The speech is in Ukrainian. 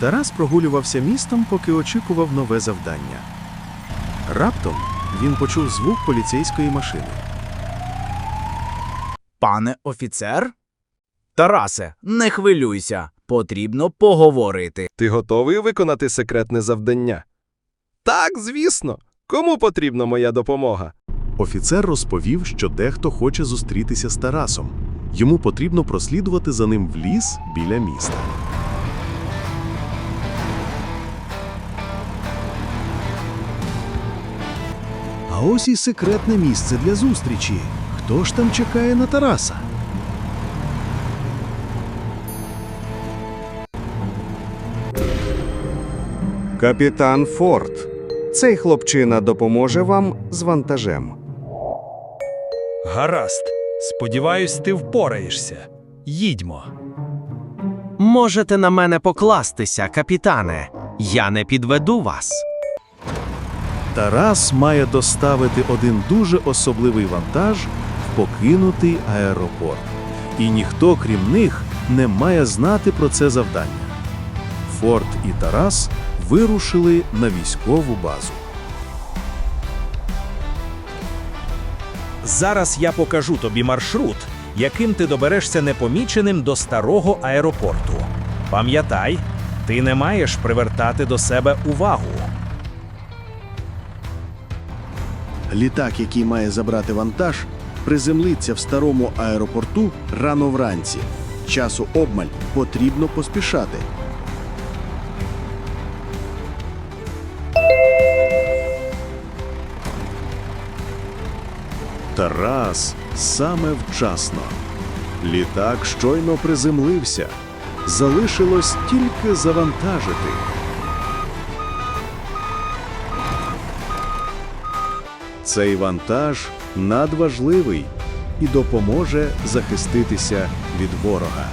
Тарас прогулювався містом, поки очікував нове завдання. Раптом він почув звук поліцейської машини. Пане офіцер? Тарасе, не хвилюйся. Потрібно поговорити. Ти готовий виконати секретне завдання? Так, звісно. Кому потрібна моя допомога? Офіцер розповів, що дехто хоче зустрітися з Тарасом. Йому потрібно прослідувати за ним в ліс біля міста. А ось і секретне місце для зустрічі. Хто ж там чекає на Тараса? Капітан Форд. Цей хлопчина допоможе вам з вантажем. Гаразд. Сподіваюсь, ти впораєшся. Їдьмо. Можете на мене покластися, капітане. Я не підведу вас. Тарас має доставити один дуже особливий вантаж в покинутий аеропорт. І ніхто, крім них, не має знати про це завдання. Форд і Тарас вирушили на військову базу. Зараз я покажу тобі маршрут, яким ти доберешся непоміченим до старого аеропорту. Пам'ятай, ти не маєш привертати до себе увагу. Літак, який має забрати вантаж, приземлиться в старому аеропорту рано вранці. Часу обмаль потрібно поспішати. Тарас саме вчасно. Літак щойно приземлився. Залишилось тільки завантажити. Цей вантаж надважливий і допоможе захиститися від ворога.